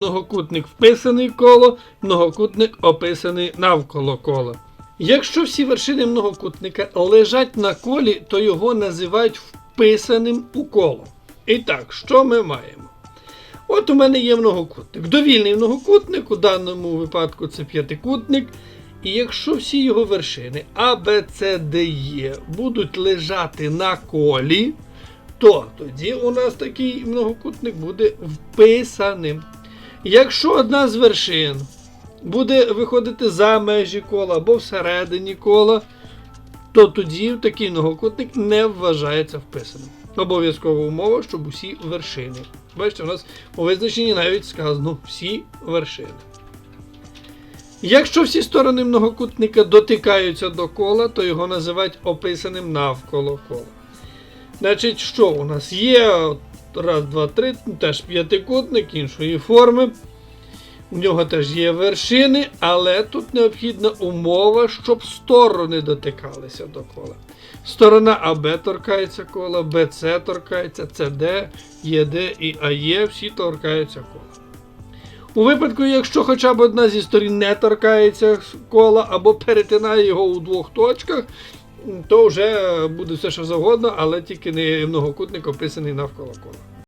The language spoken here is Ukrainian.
Многокутник вписаний в коло, многокутник описаний навколо кола. Якщо всі вершини многокутника лежать на колі, то його називають вписаним у коло. І так, що ми маємо? От у мене є многокутник. Довільний многокутник, у даному випадку це п'ятикутник. І якщо всі його вершини А, Б, С, Д, Е будуть лежати на колі, то тоді у нас такий многокутник буде вписаним. Якщо одна з вершин буде виходити за межі кола або всередині кола, то тоді такий многокутник не вважається вписаним. Обов'язкова умова, щоб усі вершини. Бачите, у нас у визначенні навіть сказано всі вершини. Якщо всі сторони многокутника дотикаються до кола, то його називають описаним навколо кола. Значить, що у нас є? Раз, два, три, ну, теж п'ятикутник іншої форми. У нього теж є вершини, але тут необхідна умова, щоб сторони дотикалися до кола. Сторона АБ торкається кола, БЦ торкається, СД, ЄД і АЄ всі торкаються кола. У випадку, якщо хоча б одна зі сторін не торкається кола або перетинає його у двох точках, то вже буде все що завгодно, але тільки не многокутник описаний навколо кола.